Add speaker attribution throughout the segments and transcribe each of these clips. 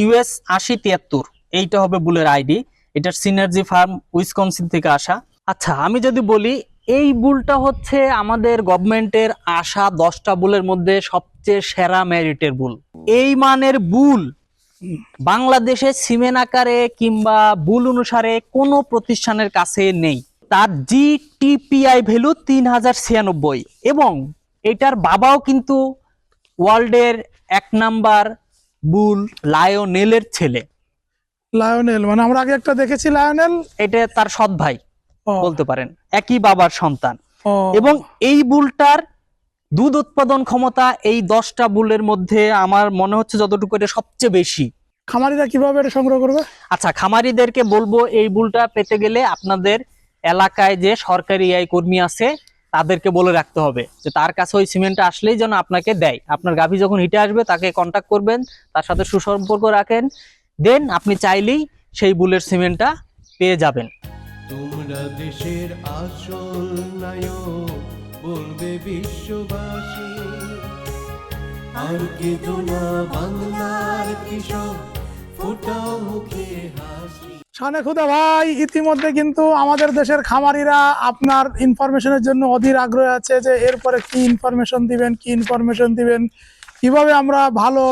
Speaker 1: US আশি তিয়াত্তর, এইটা হবে বুলের আইডি। এটার সিনার্জি ফার্ম উইসকনসিন থেকে আসা। আচ্ছা আমি যদি বলি, এই বুলটা হচ্ছে আমাদের গভর্নমেন্টের আসা দশটা বুলের মধ্যে সবচেয়ে সেরা মেরিটের বুল। এই মানের বুল বাংলাদেশে সিমেন আকারে কিংবা বুল অনুসারে কোনো প্রতিষ্ঠানের কাছে নেই। তার জিটিপিআই ভ্যালু তিন হাজার ছিয়ানব্বই এবং এটার বাবাও কিন্তু ওয়ার্ল্ডের এক নাম্বার বুল লায়োনেলের ছেলে।
Speaker 2: লায়নেল মানে আমরা আগে একটা দেখেছি লায়নেল?
Speaker 1: এটা তার সৎ ভাই বলতে পারেন। একই বাবার সন্তান। এবং এই বুলটার দুধ উৎপাদন ক্ষমতা এই দশটা বুলের মধ্যে আমার মনে হচ্ছে যতটুকু এটা সবচেয়ে বেশি।
Speaker 2: খামারিরা কীভাবে এটা সংগ্রহ করবে?
Speaker 1: আচ্ছা খামারিদেরকে বলব এই বুলটা পেতে গেলে আপনাদের এলাকায় যে সরকারি এই কর্মী আছে তাদেরকে বলে রাখতে হবে যে তার কাছে ওই সিমেন্টটা আসলেই যেন আপনাকে দেয়। আপনার গাভী যখন হিটে আসবে, তাকে কন্ট্যাক্ট করবেন, তার সাথে সুসম্পর্ক রাখেন, দেন আপনি চাইলেই সেই বুলের সিমেন্টটা পেয়ে যাবেন।
Speaker 3: তোমরা দেশের আসল নায়ক, বলবে বিশ্ববাসী। আর না বাংলার ফোটাও মুখে হাসি।
Speaker 2: শানে খুদা ভাই, ইতিমধ্যে কিন্তু আমাদের দেশের খামারিরা আপনার ইনফরমেশনের জন্য অধীর আগ্রহ আছে যে এরপরে কি ইনফরমেশন দিবেন, কি ইনফরমেশন দিবেন, কীভাবে আমরা ভালো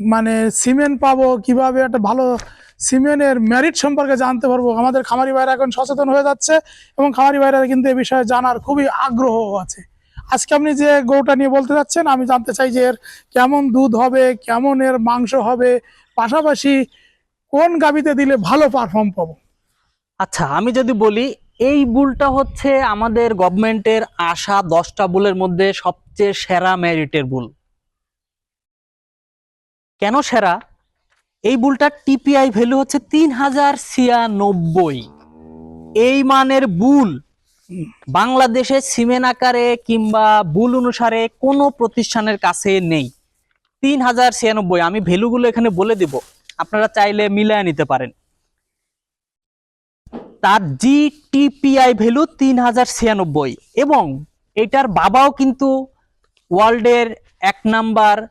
Speaker 2: মানে সিমেন্ট পাবো, কীভাবে একটা ভালো সিমেন্টের মেরিট সম্পর্কে জানতে পারব। আমাদের খামারি ভাইরা এখন সচেতন হয়ে যাচ্ছে এবং খামারি ভাইরা কিন্তু এ বিষয়ে জানার খুবই আগ্রহ আছে। আজকে আপনি যে গরুটা নিয়ে বলতে যাচ্ছেন, আমি জানতে চাই যে এর কেমন দুধ হবে, কেমন এর মাংস হবে, পাশাপাশি কোন গাবিতে দিলে ভালো পারফর্ম পাবো?
Speaker 1: আচ্ছা আমি যদি বলি, এই বুলটা হচ্ছে আমাদের গভর্নমেন্টের আসা দশটা বুলের মধ্যে সবচেয়ে সেরা মেরিটের বুল। কেন সেরা? এই বুলটার টিপিআই ভ্যালু হচ্ছে তিন হাজার ছিয়ানব্বই। এই মানের বুল বাংলাদেশে সিমেন আকারে কিংবা বুল অনুসারে কোনো প্রতিষ্ঠানের কাছে নেই। তিন হাজার ছিয়ানব্বই, আমি ভ্যালুগুলো এখানে বলে দিব। আপনারা চাইলে মিলায় নিতে পারেন। তার জিটিপিআই ভ্যালু তিন হাজার ছিয়ানব্বই এবং এটার বাবাও কিন্তু ওয়ার্ল্ডের এক নাম্বার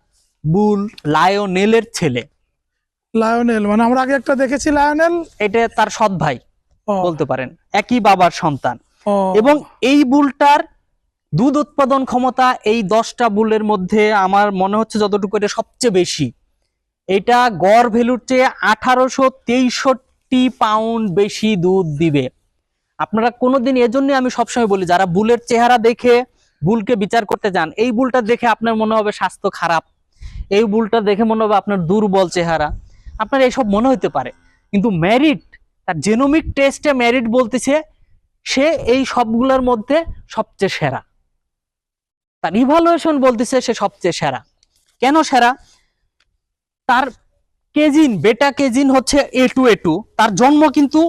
Speaker 1: বুল লায়োনেলের ছেলে।
Speaker 2: লায়নেল মানে আমরা আগে একটা দেখেছি লায়নেল?
Speaker 1: এটা তার সৎ ভাই বলতে পারেন। একই বাবার সন্তান। এবং এই বুলটার দুধ উৎপাদন ক্ষমতা এই দশটা বুলের মধ্যে আমার মনে হচ্ছে যতটুকু এটা সবচেয়ে বেশি। এটা গড় ভ্যালুর চেয়ে আঠারোশো তেইষট্টি পাউন্ড বেশি দুধ দিবে। আপনারা কোনোদিন এজন্য আমি সবসময় বলি, যারা বুলের চেহারা দেখে বুলকে বিচার করতে যান, এই বুলটা দেখে আপনার মনে হবে স্বাস্থ্য খারাপ। এই বুলটা দেখে মনে হবে আপনার দুর্বল চেহারা। আপনার এইসব মনে হতে পারে, কিন্তু ম্যারিট তার জেনোমিক টেস্টে ম্যারিট বলতেছে, সে এই সবগুলোর মধ্যে সবচেয়ে সেরা। তার ইভালুয়েশন বলতেছে সে সবচেয়ে সেরা। কেন সেরা? তার কেজিন, বেটা কেজিন হচ্ছে এ টু এ টু তার জন্ম কিন্তু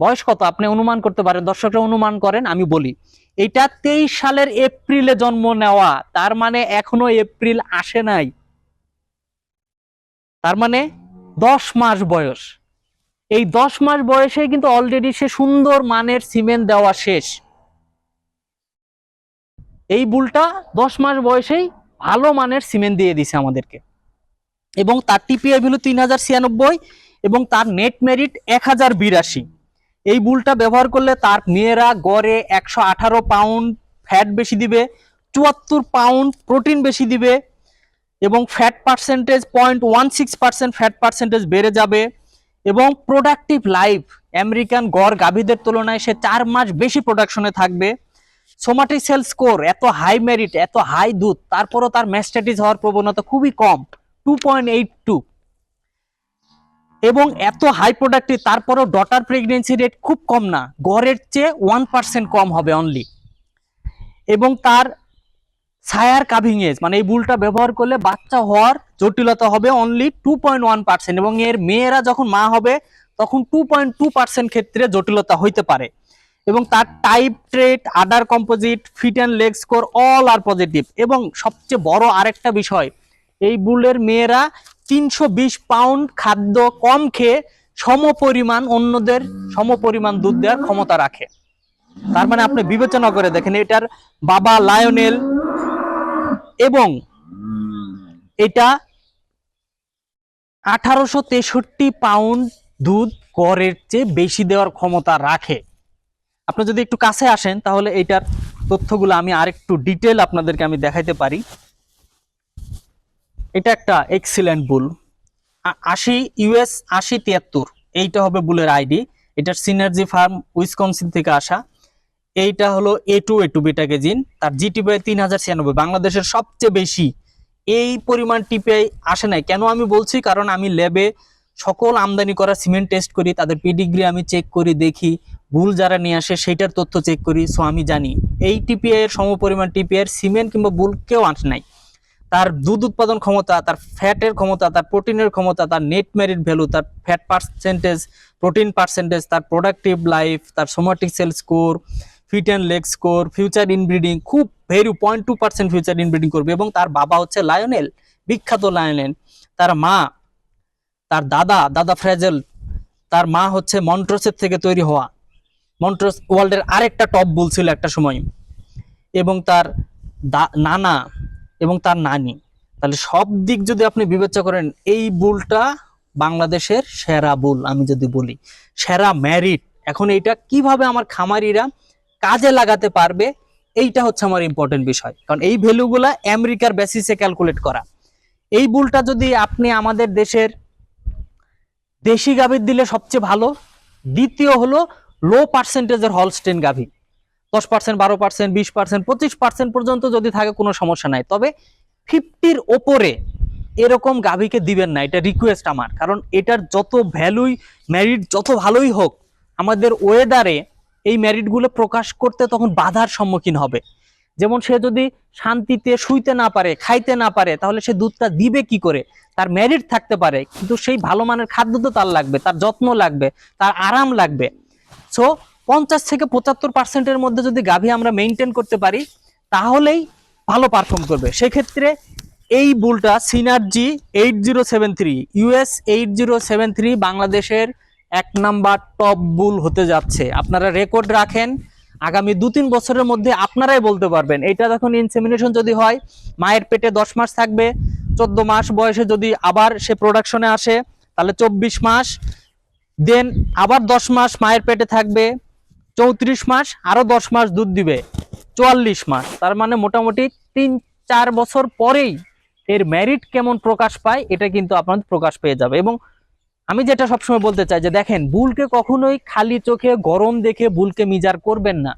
Speaker 1: বয়স কত? আপনি অনুমান করতে পারেন, দর্শকরা অনুমান করেন, আমি বলি। এটা তেইশ সালের এপ্রিলে জন্ম নেওয়া, তার মানে এখনও এপ্রিল আসে নাই। তার মানে দশ মাস বয়স। এই দশ মাস বয়সে কিন্তু অলরেডি সে সুন্দর মানের সিমেন্ট দেওয়া শেষ। এই বুলটা দশ মাস বয়সেই ভালো মানের সিমেন্ট দিয়ে দিছে আমাদেরকে। এবং তার টিপিআই ভ্যালু তিন হাজার ছিয়ানব্বই এবং তার নেট মেরিট এক হাজার বিরাশি। এই বুলটা ব্যবহার করলে তার মেয়েরা গড়ে একশো আঠারো পাউন্ড ফ্যাট বেশি দিবে, চুয়াত্তর পাউন্ড প্রোটিন বেশি দিবে এবং fat percentage point one six percent fat percentage বেড়ে যাবে এবং প্রোডাক্টিভ লাইফ আমেরিকান গড় গাভীদের তুলনায় সে চার মাস বেশি প্রোডাকশনে থাকবে। সোমাটি সেল স্কোর এত হাই মেরিট এত হাই দুধ, তারপরও তার ম্যাস্টাইটিস হওয়ার প্রবণতা খুবই কম। টু পয়েন্ট এইট টু এবং এত হাই প্রোডাক্টিভ তারপরও ডটার প্রেগনেন্সি রেট খুব কম না, গড়ের চেয়ে ওয়ান পার্সেন্ট কম হবে অনলি এবং তার ছায়ার কাভিং এজ মানে এই বুলটা ব্যবহার করলে বাচ্চা হওয়ার জটিলতা হবে only two point one percent এবং এর মেয়েরা যখন মা হবে, তখন টু পয়েন্ট টু পার্সেন্ট ক্ষেত্রে জটিলতা হইতে পারে। এবং তার type trait other composite feet and leg score all are positive এবং সবচেয়ে বড় আরেকটা বিষয় এই বুলের মেয়েরা তিনশো বিশ পাউন্ড খাদ্য কম খেয়ে সমপরিমাণ অন্যদের সমপরিমাণ দুধ দেওয়ার ক্ষমতা রাখে। তার মানে আপনি বিবেচনা করে দেখেন, এটার বাবা লায়নেল এবং এটা আঠারোশো তেষট্টি পাউন্ড দুধ গড়ের চেয়ে বেশি দেওয়ার ক্ষমতা রাখে। আপনি যদি একটু কাছে আসেন, তাহলে এইটার তথ্যগুলো আমি আরেকটু ডিটেল আপনাদেরকে আমি দেখাইতে পারি। এটা একটা এক্সিলেন্ট বুল আশি ইউএস আশি তিয়াত্তর, এইটা হবে বুলের আইডি এটার সিনার্জি ফার্ম উইসকনসিন থেকে আসা। এইটা হলো A two A two beta casein তার জিটি বাই তিন হাজার ছিয়ানব্বই। বাংলাদেশের সবচেয়ে বেশি এই পরিমাণ টিপিআই আসে নাই। কেন আমি বলছি? কারণ আমি ল্যাবে সকল আমদানি করা সিমেন্ট টেস্ট করি, তাদের পিডিগ্রি আমি চেক করি, দেখি। ভুল যারা নিয়ে আসে, সেইটার তথ্য চেক করি। সো আমি জানি, এই টিপিআই এর সমপরিমাণ টিপিআই সিমেন্ট কিংবা বুল কেউ আসে নাই। তার দুধ উৎপাদন ক্ষমতা, তার ফ্যাটের ক্ষমতা, তার প্রোটিনের ক্ষমতা, তার নেট মেরিট ভ্যালু তার ফ্যাট পার্সেন্টেজ প্রোটিন পার্সেন্টেজ তার প্রোডাক্টিভ লাইফ তার somatic cell score feet and leg score future inbreeding খুব very point two percent future inbreeding করবে এবং তার বাবা হচ্ছে লায়নেল বিখ্যাত লায়নেল তার মা, তার দাদা দাদা ফ্রেজেল তার মা হচ্ছে মন্ট্রোসের থেকে তৈরি হওয়া। মন্ট্রোস ওয়ার্ল্ডের আরেকটা টপ বুল ছিল একটা সময়। এবং তার নানা এবং তার নানি। তাহলে সব দিক যদি আপনি বিবেচনা করেন, এই বুলটা বাংলাদেশের সেরা বুল, আমি যদি বলি। সেরা ম্যারিট এখন এইটা কীভাবে আমার খামারিরা কাজে লাগাতে পারবে, এইটা হচ্ছে আমার ইম্পর্টেন্ট বিষয়। কারণ এই ভ্যালুগুলা আমেরিকার বেসিসে ক্যালকুলেট করা। এই বুলটা যদি আপনি আমাদের দেশের দেশি গাভীর দিলে সবচেয়ে ভালো, দ্বিতীয় হলো লো পার্সেন্টেজের হলস্টেন গাভী। দশ পার্সেন্ট বারো পার্সেন্ট বিশ পার্সেন্ট পঁচিশ পার্সেন্ট পর্যন্ত যদি থাকে কোনো সমস্যা নাই। তবে ফিফটির ওপরে এরকম গাভীকে দিবেন না, এটা রিকোয়েস্ট আমার। কারণ এটার যত ভ্যালুই ম্যারিট যত ভালোই হোক, আমাদের ওয়েদারে এই ম্যারিটগুলো প্রকাশ করতে তখন বাধার সম্মুখীন হবে। যেমন সে যদি শান্তিতে শুইতে না পারে, খাইতে না পারে, তাহলে সে দুধটা দিবে কি করে? তার ম্যারিট থাকতে পারে, কিন্তু সেই ভালো মানের খাদ্য তো তার লাগবে, তার যত্ন লাগবে, তার আরাম লাগবে। সো পঞ্চাশ থেকে পঁচাত্তর পার্সেন্টের মধ্যে যদি গাভী আমরা মেনটেন করতে পারি, তাহলেই ভালো পারফর্ম করবে। সেক্ষেত্রে এই বুলটা Synergy eight zero seven three US eight zero seven three বাংলাদেশের এক নাম্বার টপ বুল হতে যাচ্ছে। আপনারা রেকর্ড রাখেন, আগামী দু তিন বছরের মধ্যে আপনারাই বলতে পারবেন। এটা যখন ইনসেমিনেশন যদি হয়, মায়ের পেটে দশ মাস থাকবে, চোদ্দ মাস বয়সে যদি আবার সে প্রোডাকশনে আসে, তাহলে চব্বিশ মাস দেন আবার দশ মাস মায়ের পেটে থাকবে চৌত্রিশ মাস আরও দশ মাস দুধ দিবে। চুয়াল্লিশ মাস। তার মানে মোটামুটি তিন, চার বছর পরেই এর ম্যারিট কেমন প্রকাশ পায়, এটা কিন্তু আপনাদের প্রকাশ পেয়ে যাবে। এবং আমি যেটা সবসময় বলতে চাই যে দেখেন বুলকে কখনোই খালি চোখে গরম দেখে বুলকে মিজার করবেন না।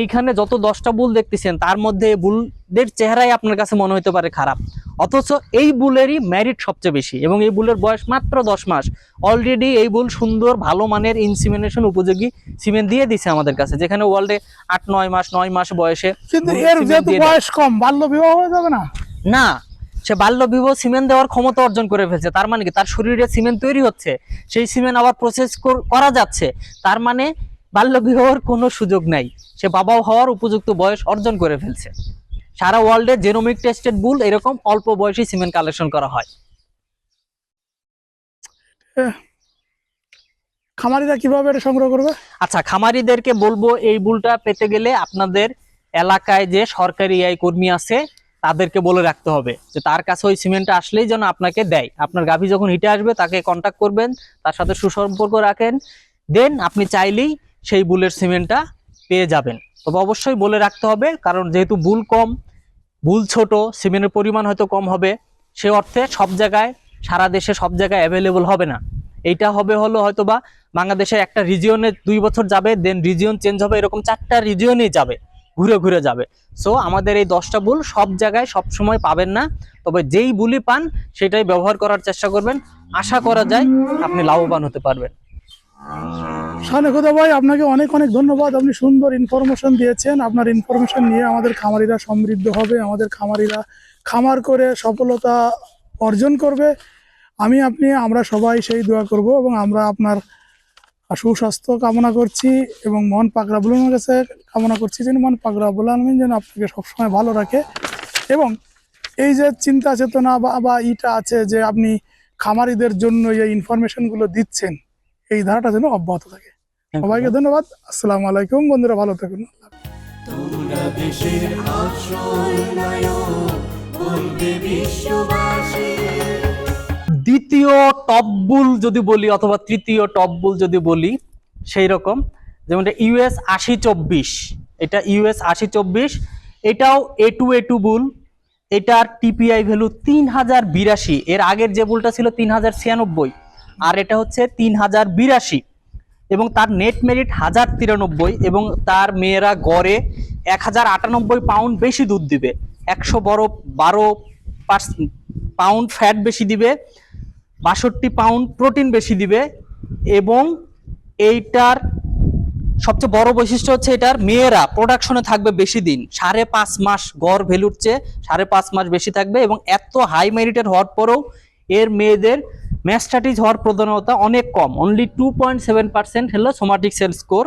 Speaker 1: এইখানে যত দশটা বুল দেখতেছেন তার মধ্যে বুলদের চেহারাই আপনার কাছে মনে হতে পারে খারাপ। অথচ এই বুলেরই মেরিট সবচেয়ে বেশি এবং এই বুলের বয়স মাত্র দশ মাস। অলরেডি এই বুল সুন্দর ভালো মানের ইনসিমিনেশন উপযোগী সিমেন্ট দিয়ে দিছে আমাদের কাছে যেখানে ওয়ার্ল্ডে আট নয় মাস নয় মাস বয়সে
Speaker 2: কিন্তু এর যেহেতু বয়স কম বাল্য বিবাহ হয়ে যাবে না?
Speaker 1: না সে বাল্য বিবাহ সিমেন্ট দেওয়ার ক্ষমতা অর্জন করে ফেলছে তার মানে কি? তার শরীরে সিমেন্ট তৈরি হচ্ছে সেই সিমেন্ট আবার প্রসেস করা যাচ্ছে তার মানে বাল্য বিবাহের কোনো সুযোগ নাই। সে বাবা হওয়ার উপযুক্ত বয়স অর্জন করে ফেলছে। সারা ওয়ার্ল্ডে জেনোমিক টেস্টেড বুল এরকম অল্প বয়সী সিমেন্ট কালেকশন করা হয়।
Speaker 2: খামারিরা কীভাবে এটা সংগ্রহ করবে?
Speaker 1: আচ্ছা খামারিদেরকে বলব এই বুলটা পেতে গেলে আপনাদের এলাকায় যে সরকারি আই কর্মী আছে তাদেরকে বলে রাখতে হবে যে তার কাছে ওই সিমেন্টটা আসলেই যেন আপনাকে দেয়। আপনার গাভী যখন হিটে আসবে তাকে কন্ট্যাক্ট করবেন তার সাথে সুসম্পর্ক রাখেন। দেন আপনি চাইলেই সেই বুলের সিমেন্টটা পেয়ে যাবেন। তবে অবশ্যই বলে রাখতে হবে, কারণ যেহেতু বুল কম, বুল ছোট, সিমেন্টের পরিমাণ হয়তো কম হবে, সে অর্থে সব জায়গায়, সারা দেশে সব জায়গায় অ্যাভেলেবল হবে না। এইটা হবে হলো হয়তো বা বাংলাদেশের একটা রিজিয়নে দুই বছর যাবে দেন রিজিয়ন চেঞ্জ হবে, এরকম চারটা রিজিয়নেই যাবে, ঘুরে ঘুরে যাবে। সো আমাদের এই দশটা বুল সব জায়গায় সব সময় পাবেন না, তবে যেই বুলি পান, সেটাই ব্যবহার করার চেষ্টা করবেন। আশা করা যায় আপনি লাভবান হতে পারবেন।
Speaker 2: সানেকুদা ভাই, আপনাকে অনেক অনেক ধন্যবাদ। আপনি সুন্দর ইনফরমেশন দিয়েছেন। আপনার ইনফরমেশন নিয়ে আমাদের খামারিরা সমৃদ্ধ হবে, আমাদের খামারিরা খামার করে সফলতা অর্জন করবে। আমি, আপনি, আমরা সবাই সেই দোয়া করব এবং আমরা আপনার সুস্বাস্থ্য কামনা করছি এবং মন পাকড়া বুলানোর কাছে কামনা করছি যেন মন পাকড়া বুলানবেন যেন আপনাকে সবসময় ভালো রাখে। এবং এই যে চিন্তা চেতনা বা ইটা আছে যে আপনি খামারিদের জন্য এই ইনফরমেশনগুলো দিচ্ছেন এই ধারাটা যেন অব্যাহত থাকে। সবাইকে ধন্যবাদ। আসসালামু আলাইকুম বন্ধুরা ভালো থাকুন।
Speaker 3: তোমরা দেশের আসল নায়ক বলবে বিশ্ববাসী।
Speaker 1: দ্বিতীয় টপ বুল যদি বলি অথবা তৃতীয় টপ বুল যদি বলি সেই রকম। যেমন ইউএস আশি চব্বিশ এটা ইউএস আশি চব্বিশ এটাও A two A two bull এটার টিপিআই ভ্যালু তিন হাজার বিরাশি এর আগের যে বুলটা ছিল তিন হাজার ছিয়ানব্বই। আর এটা হচ্ছে তিন হাজার বিরাশি। এবং তার নেট মেরিট হাজার তিরানব্বই এবং তার মেয়েরা গড়ে এক হাজার আটানব্বই পাউন্ড বেশি দুধ দিবে। একশো বড় বারো পাউন্ড ফ্যাট বেশি দিবে, বাষট্টি পাউন্ড প্রোটিন বেশি দিবে এবং এইটার সবচেয়ে বড় বৈশিষ্ট্য হচ্ছে এটার মেয়েরা প্রোডাকশনে থাকবে বেশি দিন। সাড়ে পাঁচ মাস গড় ভ্যালুর চেয়ে সাড়ে পাঁচ মাস বেশি থাকবে এবং এত হাই মেরিটের হওয়ার পরেও এর মেয়েদের ম্যাস্টাটিস হওয়ার প্রধানতা অনেক কম। Only two point seven percent হলো সোমাটিক সেল স্কোর